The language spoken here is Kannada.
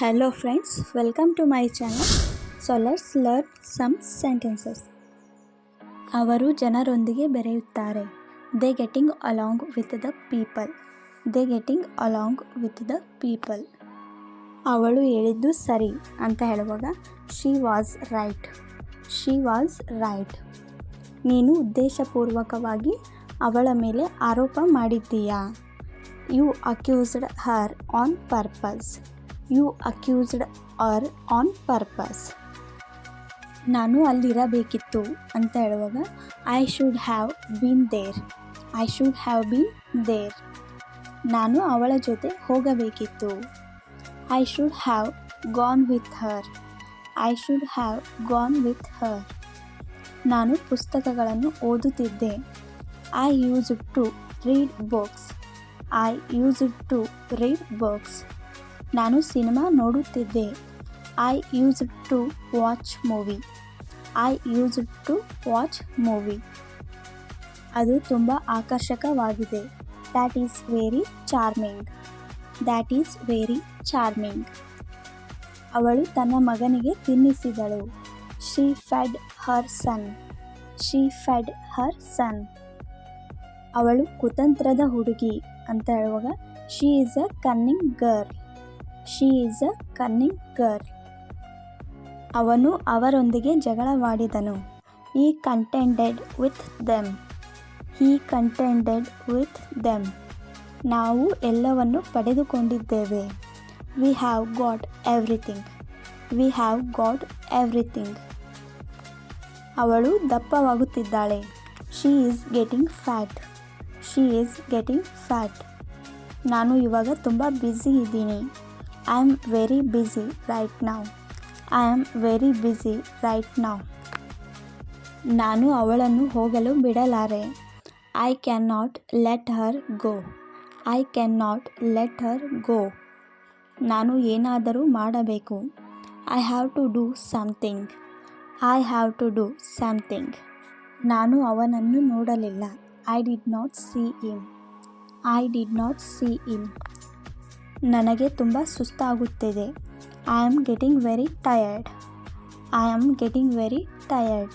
Hello friends, welcome to my channel. So let's some sentences. ಅವರು ಜನರೊಂದಿಗೆ ಬೆರೆಯುತ್ತಾರೆ. They getting along with the people they getting along with the people ಅವಳು ಹೇಳಿದ್ದು ಸರಿ ಅಂತ ಹೇಳುವಾಗ she was right she was right ನೀನು ಉದ್ದೇಶಪೂರ್ವಕವಾಗಿ ಅವಳ ಮೇಲೆ ಆರೋಪ ಮಾಡಿದ್ದೀಯಾ? You accused her on purpose you accused her on purpose. ನಾನು ಅಲ್ಲಿರಬೇಕಿತ್ತು ಅಂತ ಹೇಳುವಾಗ I should have been there I should have been there ನಾನು ಅವಳ ಜೊತೆ ಹೋಗಬೇಕಿತ್ತು. I should have gone with her I should have gone with her ನಾನು ಪುಸ್ತಕಗಳನ್ನು ಓದುತ್ತಿದ್ದೆ. I use to read books I use to read books ನಾನು ಸಿನಿಮಾ ನೋಡುತ್ತಿದ್ದೆ. I use to watch movie I use to watch movie ಅದು ತುಂಬ ಆಕರ್ಷಕವಾಗಿದೆ. That is very charming that is very charming ಅವಳು ತನ್ನ ಮಗನಿಗೆ ತಿನ್ನಿಸಿದಳು. She fed her son she fed her son ಅವಳು ಕುತಂತ್ರದ ಹುಡುಗಿ ಅಂತ ಹೇಳುವಾಗ she is a cunning girl she is a cunning girl ಅವನು ಅವರೊಂದಿಗೆ ಜಗಳವಾಡಿದನು. ಈ ಕಂಟೆಂಡೆಡ್ ವಿತ್ ದೆಮ್ ಈ ಕಂಟೆಂಡೆಡ್ ವಿತ್ ದೆಮ್ ನಾವು ಎಲ್ಲವನ್ನು ಪಡೆದುಕೊಂಡಿದ್ದೇವೆ. We have got everything we have got everything ಅವಳು ದಪ್ಪವಾಗುತ್ತಿದ್ದಾಳೆ. She is getting fat she is getting fat ನಾನು ಇವಾಗ ತುಂಬ ಬ್ಯುಸಿ ಇದ್ದೀನಿ. I am very busy right ನಾವು I am very busy right ನಾವು ನಾನು ಅವಳನ್ನು ಹೋಗಲು ಬಿಡಲಾರೆ. I can not let her go I can not let her go ನಾನು ಏನಾದರೂ ಮಾಡಬೇಕು. I have to do something I have to do something ನಾನು ಅವನನ್ನು ನೋಡಲಿಲ್ಲ. I did not see him I did not see him ನನಗೆ ತುಂಬ ಸುಸ್ತಾಗುತ್ತಿದೆ. I am getting very tired I am getting very tired